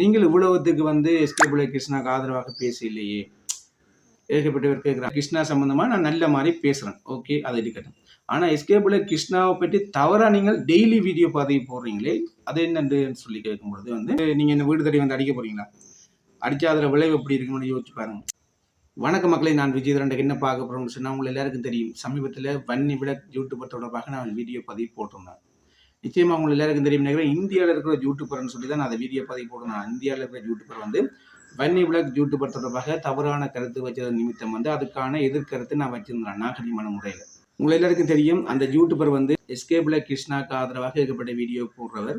நீங்கள் இவ்வளவுத்துக்கு வந்து எஸ்கே கிருஷ்ணாக்கு ஆதரவாக பேசலையே ஏகப்பட்டவர் கேட்குறாங்க கிருஷ்ணா சம்மந்தமாக நான் நல்ல மாதிரி பேசுகிறேன் ஓகே அதை இருக்கட்டும் ஆனால் எஸ்கே கிருஷ்ணாவை பற்றி தவறாக நீங்கள் டெய்லி வீடியோ பதிவு போடுறீங்களே அது என்னன்னு சொல்லி கேட்கும்பொழுது வந்து நீங்கள் என்ன வீடு தடி வந்து அடிக்க போகிறீங்களா அடித்தா அதில் விளைவு எப்படி இருக்குன்னு யோசிச்சு பாருங்கள் வணக்க மக்களை நான் விஜயதரண்ட என்ன பார்க்க போகிறோம்னு சொன்னா உங்களை எல்லாருக்கும் தெரியும். சமீபத்தில் வன்னி விளக் யூடியூபர் தொடர்பாக நான் வீடியோ பதிவு போட்டிருந்தேன். நிச்சயமா உங்களுக்கு எல்லாருக்கும் தெரியும். நினைக்கிறேன் இந்தியாவில் இருக்கிற யூடியூபர்னு சொல்லி தான் நான் அதை வீடியோ பதிவு போடுறேன் இந்தியாவில் இருக்கிற யூடியூபர் வந்து வன்னி விளக் யூடியூபர் தொடர்பாக தவறான கருத்து வச்சது நிமித்தம் வந்து அதுக்கான எதிர்கருத்து நான் வச்சிருந்தேன் நாகரிகமான முறையில். உங்களை எல்லாருக்கும் தெரியும் அந்த யூடியூபர் வந்து எஸ்கே பிளக் கிருஷ்ணாக்கு ஆதரவாக ஏற்பட்ட வீடியோ போடுறவர்.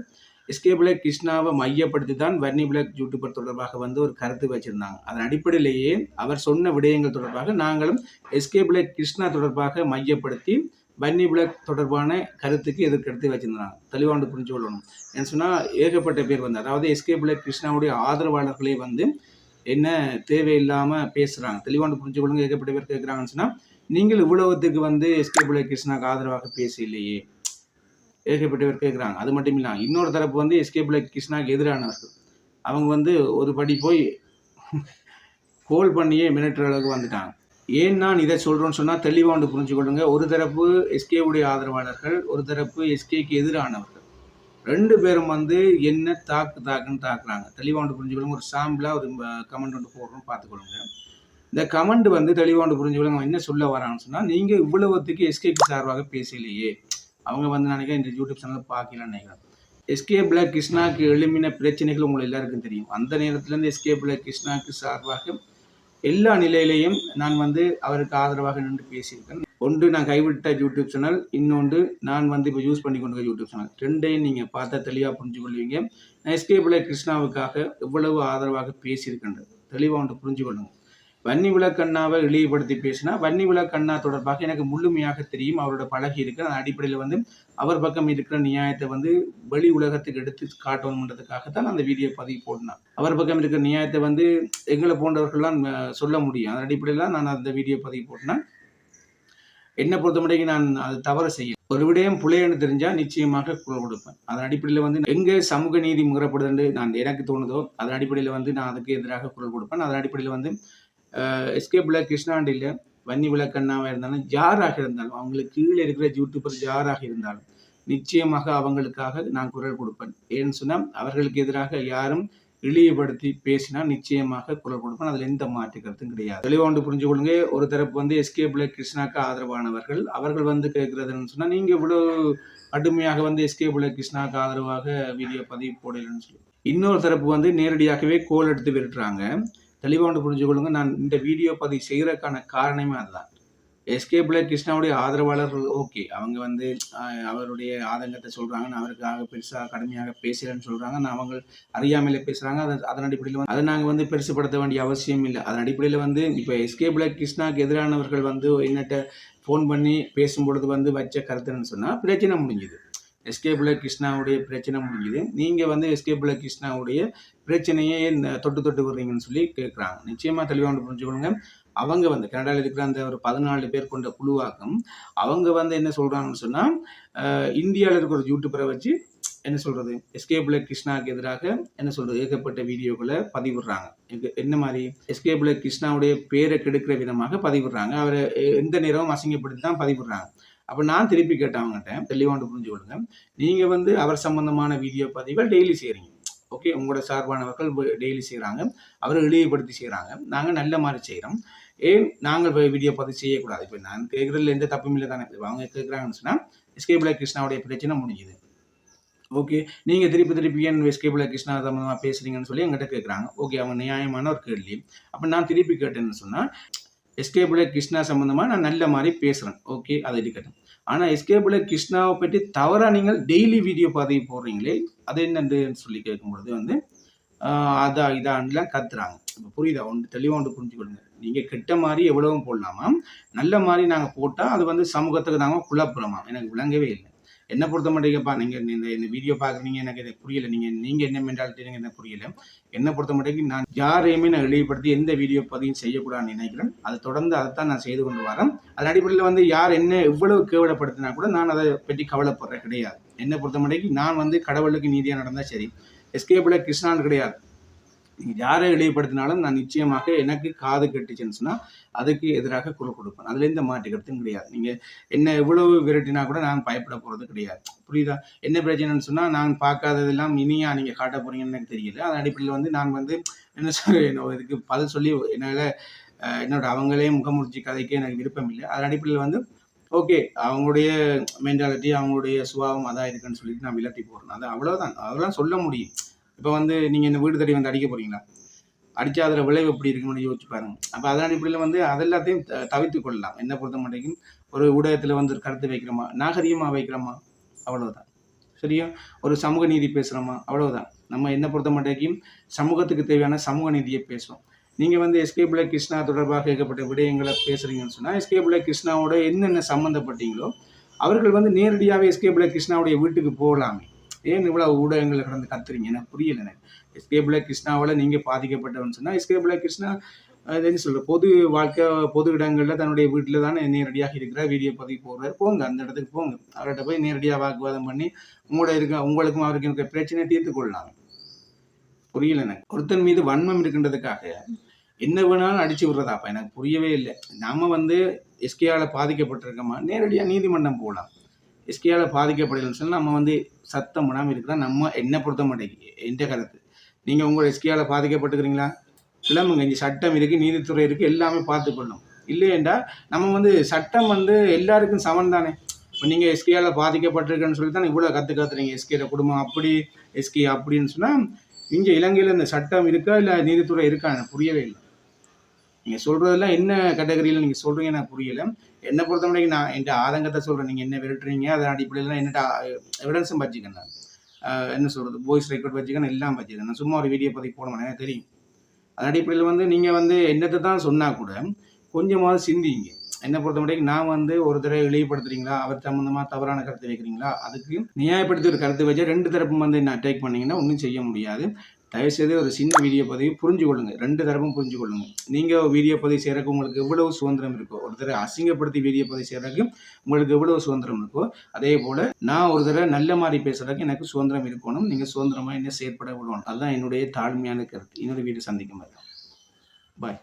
எஸ்கே பிளக் கிருஷ்ணாவை மையப்படுத்தி தான் வன்னி பிளக் யூடியூபர் தொடர்பாக வந்து ஒரு கருத்து வச்சிருந்தாங்க. அதன் அடிப்படையிலேயே அவர் சொன்ன விடயங்கள் தொடர்பாக நாங்களும் எஸ்கே பிளக் கிருஷ்ணா தொடர்பாக மையப்படுத்தி பன்னி பிளாக் தொடர்பான கருத்துக்கு எதிர்கருத்து வச்சிருந்தாங்க. தெளிவாண்டு புரிஞ்சு கொள்ளணும். என்ன சொன்னால் ஏகப்பட்ட பேர் வந்து அதாவது எஸ்கே பிளாக் கிருஷ்ணாவுடைய ஆதரவாளர்களே வந்து என்ன தேவையில்லாமல் பேசுகிறாங்க தெளிவாண்டு புரிஞ்சு கொள்ளுங்க ஏகப்பட்ட பேர் கேட்குறாங்கன்னு சொன்னால் நீங்கள் இவ்வளவுத்துக்கு வந்து எஸ்கே பிளாக் கிருஷ்ணாக்கு ஆதரவாக பேசலையே. ஏகப்பட்ட பேர் கேட்குறாங்க அது மட்டும் இல்லாமல் இன்னொரு தரப்பு வந்து எஸ்கே பிளாக் கிருஷ்ணாவுக்கு எதிரானவர்கள். அவங்க வந்து ஒரு படி போய் கோல் பண்ணியே மிரட்டுற அளவுக்கு வந்துட்டாங்க. ஏன் நான் இதை சொல்கிறோன்னு சொன்னால் தெளிவாக ஒன்று புரிஞ்சுக்கொள்ளுங்க. ஒரு தரப்பு எஸ்கேவுடைய ஆதரவாளர்கள் ஒரு தரப்பு எஸ்கேக்கு எதிரானவர்கள். ரெண்டு பேரும் வந்து என்ன தாக்கு தாக்குன்னு தாக்குறாங்க. தெளிவாக ஒன்று புரிஞ்சுக்கொள்ளுங்க. ஒரு சாம்பிளாக ஒரு கமெண்ட் ஒன்று போடுறோம் பார்த்துக்கொள்ளுங்க. இந்த கமெண்ட் வந்து தெளிவாக ஒன்று புரிஞ்சுக்கொள்ளுங்க. என்ன சொல்ல வராங்கன்னு சொன்னால் நீங்கள் இவ்வளவுத்துக்கு எஸ்கேக்கு சார்பாக பேசலையே. அவங்க வந்து நினைக்கிறேன் இந்த யூடியூப் சேனலில் பார்க்கலன்னு நினைக்கிறேன். எஸ்கே பிளாக் கிருஷ்ணாக்கு எழுமின பிரச்சனைகள் உங்களுக்கு எல்லாருக்கும் தெரியும். அந்த நேரத்துலேருந்து எஸ்கே பிளாக் கிருஷ்ணாக்கு சார்பாக எல்லா நிலையிலையும் நான் வந்து அவருக்கு ஆதரவாக நின்று பேசியிருக்கேன். ஒன்று நான் கைவிட்ட யூடியூப் சேனல் இன்னொன்று நான் வந்து இப்போ யூஸ் பண்ணி கொண்டு யூடியூப் சேனல் ரெண்டையும் நீங்கள் பார்த்தா தெளிவாக புரிஞ்சு கொள்வீங்க நான் எஸ்கே பிள்ளை கிருஷ்ணாவுக்காக எவ்வளவு ஆதரவாக பேசியிருக்கின்றது தெளிவாக ஒன்று புரிஞ்சு கொள்ளுங்கள் வன்னி விளக்கண்ணாவை இழிவுபடுத்தி பேசினா வன்னி விளக்கண்ணா தொடர்பாக எனக்கு முழுமையாக தெரியும் அவரோட பழகி இருக்கு அந்த அடிப்படையில் வந்து அவர் பக்கம் இருக்கிற நியாயத்தை வந்து வெளி உலகத்துக்கு எடுத்து காட்டணுன்றதுக்காகத்தான் அந்த வீடியோ பதிவு போடினான் அவர் பக்கம் இருக்கிற நியாயத்தை வந்து எங்களை போன்றவர்கள்லாம் சொல்ல முடியும் அந்த அடிப்படையில் நான் அந்த வீடியோ பதிவு போட்டினேன். என்னை பொறுத்தமுறைக்கு நான் அது தவறு செய்ய ஒரு விடயம் புலையன்னு தெரிஞ்சா நிச்சயமாக குரல் கொடுப்பேன். அதன் அடிப்படையில் வந்து எங்கே சமூக நீதி முகரப்படுதுன்னு நான் எனக்கு தோணுதோ அதன் அடிப்படையில் வந்து நான் அதுக்கு எதிராக குரல் கொடுப்பேன். அதன் அடிப்படையில் வந்து எஸ்கே பிளாக் கிருஷ்ணாண்டியில் வன்னி விளக்கண்ணாவாக இருந்தாலும் யாராக இருந்தாலும் அவங்களுக்கு கீழே இருக்கிற யூடியூபர் யாராக இருந்தாலும் நிச்சயமாக அவங்களுக்காக நான் குரல் கொடுப்பேன். ஏன்னு சொன்னால் அவர்களுக்கு எதிராக யாரும் இழிவுபடுத்தி பேசினா நிச்சயமாக குரல் கொடுப்பேன். அதில் எந்த மாற்று கருத்தும் கிடையாது. தெளிவாண்டு புரிஞ்சு கொள்ளுங்க. ஒரு தரப்பு வந்து எஸ்கே பிளாக் கிருஷ்ணாக்கு ஆதரவானவர்கள் அவர்கள் வந்து கேட்கறதுன்னு சொன்னால் நீங்கள் இவ்வளோ கடுமையாக வந்து எஸ்கே பிளாக் கிருஷ்ணாக்கு ஆதரவாக வீடியோ பதிவு போடலன்னு சொல்லி. இன்னொரு தரப்பு வந்து நேரடியாகவே கோல் எடுத்து விரட்டுறாங்க. தெளிவாண்டு புரிஞ்சு கொள்ளுங்க. நான் இந்த வீடியோ பதிவு செய்கிறதுக்கான காரணமே அதுதான். எஸ்கே பிளே கிருஷ்ணாவுடைய ஆதரவாளர்கள் ஓகே. அவங்க வந்து அவருடைய ஆதங்கத்தை சொல்கிறாங்க நான் அவருக்காக பெருசாக கடுமையாக பேசுகிறேன்னு சொல்கிறாங்க நான் அவங்க அறியாமையில் பேசுகிறாங்க அதை அதன் அடிப்படையில் வந்து அதை நாங்கள் வந்து பெருசுப்படுத்த வேண்டிய அவசியம் இல்லை. அதன் அடிப்படையில் வந்து இப்போ எஸ்கே பிளே கிருஷ்ணாக்கு எதிரானவர்கள் வந்து என்னட்ட ஃபோன் பண்ணி பேசும்பொழுது வந்து வச்ச கருத்துன்னு சொன்னால் பிரச்சனை முடிஞ்சுது. எஸ்கேபுல கிருஷ்ணாவுடைய பிரச்சனை முடிஞ்சுது. நீங்கள் வந்து எஸ்கேபுல கிருஷ்ணாவுடைய பிரச்சனையே இந்த தொட்டு தொட்டு வர்றீங்கன்னு சொல்லி கேட்குறாங்க நிச்சயமாக தெளிவாக புரிஞ்சுக்கணுங்க அவங்க வந்து கனடாவில் இருக்கிற அந்த ஒரு பதினாலு பேர் கொண்ட குழுவாக்கம் அவங்க வந்து என்ன சொல்கிறாங்கன்னு சொன்னால் இந்தியாவில் இருக்கிற ஒரு யூடியூபரை வச்சு என்ன சொல்கிறது எஸ்கே கிருஷ்ணாவுக்கு எதிராக என்ன சொல்கிறது ஏகப்பட்ட வீடியோக்களை பதிவிடுறாங்க. என்ன மாதிரி? எஸ்கே கிருஷ்ணாவுடைய பேரை கெடுக்கிற விதமாக பதிவிடுறாங்க. அவரை எந்த நேரமும் அசிங்கப்படுத்தி தான் பதிவிடுறாங்க. அப்போ நான் திருப்பி கேட்டேன் அவங்ககிட்ட தெளிவாண்டு புரிஞ்சு கொள்ளுங்க நீங்கள் வந்து அவர் சம்பந்தமான வீடியோ பதிவுகள் டெய்லி செய்கிறீங்க ஓகே உங்களோட சார்பானவர்கள் டெய்லி செய்கிறாங்க அவரை இழிவுபடுத்தி செய்கிறாங்க நாங்கள் நல்ல மாதிரி செய்கிறோம் ஏன் நாங்கள் போய் வீடியோ பதிவு செய்யக்கூடாது? இப்போ நான் கேட்குறதுல எந்த தப்பும் இல்லை தானே. அவங்க கேட்குறாங்கன்னு சொன்னால் எஸ்கே கிருஷ்ணாவுடைய பிரச்சனை முடிஞ்சுது. ஓகே நீங்கள் திருப்பி திருப்பி ஏன் எஸ்கே கிருஷ்ணா சம்பந்தமாக பேசுகிறீங்கன்னு சொல்லி எங்கிட்ட கேட்குறாங்க ஓகே அவங்க நியாயமான ஒரு கேள்வி. அப்போ நான் திருப்பி கேட்டேன்னு சொன்னால் எஸ்கேபிள கிருஷ்ணா சம்பந்தமாக நான் நல்ல மாதிரி பேசுகிறேன் ஓகே? அது இருக்கட்டும். ஆனால் எஸ்கேபிள கிருஷ்ணாவை பற்றி தவறாக நீங்கள் டெய்லி வீடியோ பாதையை போடுறீங்களே அது என்னன்னு சொல்லி கேட்கும்பொழுது வந்து அதான் இதான்லாம் கத்துறாங்க. இப்போ புரியுதா? ஒன்று தெளிவாக ஒன்று புரிஞ்சுக்கொள்ளுங்க நீங்கள் கெட்ட மாதிரி எவ்வளவும் போடலாமா நல்ல மாதிரி நாங்கள் போட்டால் அது வந்து சமூகத்துக்கு நாங்கள் குழப்பலாமா எனக்கு விளங்கவே இல்லை. என்ன பொறுத்த மாட்டேங்கப்பா நீங்கள் இந்த இந்த வீடியோ பார்க்குறீங்க எனக்கு இது புரியல. நீங்கள் நீங்கள் என்ன மென்டாலிட்டி எனக்கு புரியல. என்னை பொறுத்த மாட்டேங்க நான் யாரையுமே நான் இழிவுபடுத்தி எந்த வீடியோ பதிவும் செய்யக்கூடாதுன்னு நினைக்கிறேன். அதை தொடர்ந்து அதை தான் நான் செய்து கொண்டு வரேன். அதன் அடிப்படையில் வந்து யார் என்ன எவ்வளவு கேவலப்படுத்தினா கூட நான் அதை பற்றி கவலைப்படுறேன் கிடையாது. என்னை பொறுத்த மாட்டேங்க நான் வந்து கடவுளுக்கு நீதியாக நடந்தால் சரி எஸ்கேபில் கிருஷ்ணான்னு கிடையாது. நீங்கள் யாரை இழிவுபடுத்தினாலும் நான் நிச்சயமாக எனக்கு காது கட்டுச்சுன்னு சொன்னால் அதுக்கு எதிராக குரல் கொடுப்பேன். அதுலேருந்து எந்த மாற்று கருத்தும் கிடையாது. நீங்கள் என்ன எவ்வளவு விரட்டினா கூட நான் பயப்பட போகிறது கிடையாது. புரியுதா? என்ன பிரச்சனைன்னு சொன்னால் நான் பார்க்காததெல்லாம் இனியா நீங்கள் காட்ட போறீங்கன்னு எனக்கு தெரியல. அதன் அடிப்படையில் வந்து நான் வந்து என்ன சொல்ல இதுக்கு பதில் சொல்லி என்னால் என்னோட அவங்களே முகமுடிச்சு கதைக்க எனக்கு விருப்பம் இல்லை. அதன் அடிப்படையில் வந்து ஓகே அவங்களுடைய மென்டாலிட்டி அவங்களுடைய சுபாவம் அதான் இருக்குன்னு சொல்லிட்டு நான் விளட்டி போடுறேன் அது அவ்வளோதான் அதெல்லாம் சொல்ல முடியும். இப்போ வந்து நீங்கள் இந்த வீடு தடி வந்து அடிக்க போகிறீங்களா அடிச்சா அதில் விளைவு எப்படி இருக்குன்னு யோசிச்சு பாருங்க. அப்போ அதன் அடிப்படையில் வந்து அதெல்லாத்தையும் த- தவிர்த்து கொள்ளலாம். என்ன பொறுத்த மாட்டேங்கும் ஒரு ஊடகத்தில் வந்து ஒரு கருத்து வைக்கிறோமா? நாகரீகமாக வைக்கிறோமா? அவ்வளோதான் சரியா? ஒரு சமூக நீதி பேசுகிறோமா அவ்வளோதான் நம்ம என்ன பொறுத்த மாட்டேங்கும் சமூகத்துக்கு தேவையான சமூக நீதியை பேசுவோம் நீங்கள் வந்து எஸ்கே பிள்ளை கிருஷ்ணா தொடர்பாக கேட்கப்பட்ட விடயங்களை பேசுகிறீங்கன்னு சொன்னால் எஸ்கே பிள்ளை கிருஷ்ணாவோட என்னென்ன சம்மந்தப்பட்டீங்களோ அவர்கள் வந்து நேரடியாகவே எஸ்கே பிள்ளை கிருஷ்ணாவுடைய வீட்டுக்கு போகலாமே. ஏன் இவ்வளோ ஊடகங்களை கடந்து கத்துறீங்க? எனக்கு புரியல எனக்கு. எஸ்கே பிள்ளை கிருஷ்ணாவால் நீங்கள் பாதிக்கப்பட்டவன் சொன்னால் எஸ்கே பிள்ளை கிருஷ்ணா என்ன சொல்ற பொது வாழ்க்கை பொது இடங்களில் தன்னுடைய வீட்டில் தானே நேரடியாக இருக்கிற வீடியோ பதிவு போடுறாரு போங்க அந்த இடத்துக்கு போங்க. அவர்கிட்ட போய் நேரடியாக வாக்குவாதம் பண்ணி உங்களோட இருக்க உங்களுக்கும் அவருக்கும் இருக்க பிரச்சனையை தீர்த்து கொள்ளலாம். புரியல எனக்கு. ஒருத்தன் மீது வன்மம் இருக்கின்றதுக்காக என்ன வேணாலும் அடிச்சு விடுறதா அப்போ எனக்கு புரியவே இல்லை. நம்ம வந்து எஸ்கேயால பாதிக்கப்பட்டிருக்கோமா? நேரடியாக நீதிமன்றம் போகலாம். எஸ்கேயால பாதிக்கப்படலைன்னு சொன்னா நம்ம வந்து சத்தம் விடாமல் இருக்கிறோம் நம்ம என்ன பொறுத்த மாட்டேங்குது எந்த கருத்து நீங்கள் உங்களோட எஸ்கேயால பாதிக்கப்பட்டுக்கிறீங்களா? கிளம்புங்க இங்கே சட்டம் இருக்குது நீதித்துறை இருக்குது எல்லாமே பார்த்துக்கொள்ளும் இல்லையென்றா நம்ம வந்து சட்டம் வந்து எல்லாருக்கும் சமன் தானே. இப்போ நீங்கள் எஸ்கேயால் பாதிக்கப்பட்டிருக்கேன்னு சொல்லி தான் இவ்வளோ கற்று கத்துறீங்க. எஸ்கேட குடும்பம் அப்படி எஸ்கே அப்படின்னு சொன்னால் இங்கே இலங்கையில் இந்த சட்டம் இருக்கா? இல்லை நீதித்துறை இருக்கா எனக்கு புரியவே இல்லை. நீங்கள் சொல்கிறதெல்லாம் என்ன கேட்டகரியில் நீங்கள் சொல்கிறீங்க எனக்கு புரியலை. என்னை பொறுத்த வரைக்கும் நான் என் ஆதங்கத்தை சொல்கிறேன் நீங்கள் என்ன விரட்டுறீங்க? அதன் அடிப்படையில் என்னட்ட எவிடன்ஸும் வச்சுக்கேன் நான். என்ன சொல்கிறது வாய்ஸ் ரெக்கார்ட் வச்சுக்கணும் எல்லாம் வச்சுக்கேன் நான் சும்மா ஒரு வீடியோ பதிவு போட மாட்டேன். எனக்கு தெரியும். அதன் அடிப்படையில் வந்து நீங்கள் வந்து என்னத்தை தான் சொன்னால் கூட கொஞ்சமாவது சிந்திங்க. என்னை பொறுத்த வரைக்கும் நான் வந்து ஒரு தடவை இழிவுபடுத்துறீங்களா? அவர் சம்மந்தமாக தவறான கருத்து வைக்கிறீங்களா? அதுக்கு நியாயப்படுத்தி ஒரு கருத்து வச்சு ரெண்டு தரப்பும் வந்து என்ன அட்டாக் பண்ணிங்கன்னா ஒன்றும் செய்ய முடியாது. தயவுசெய்து ஒரு சின்ன வீடியோ பதிவு புரிஞ்சு கொள்ளுங்கள் ரெண்டு தரப்பும் புரிஞ்சு கொள்ளுங்கள் நீங்கள் வீடியோ பதிவு செய்கிறக்கு உங்களுக்கு எவ்வளவு சுதந்திரம் இருக்கோ ஒரு தடவை அசிங்கப்படுத்தி வீடியோ பதிவு செய்கிறக்கு உங்களுக்கு எவ்வளவு சுதந்திரம் இருக்கோ அதே போல் நான் ஒரு தடவை நல்ல மாதிரி பேசுகிறதுக்கு எனக்கு சுதந்திரம் இருக்கணும். நீங்கள் சுதந்திரமாக என்ன செயற்பட விடணும். அதுதான் என்னுடைய தாழ்மையான கருத்து. இன்னொரு வீடு சந்திக்கும் பாய்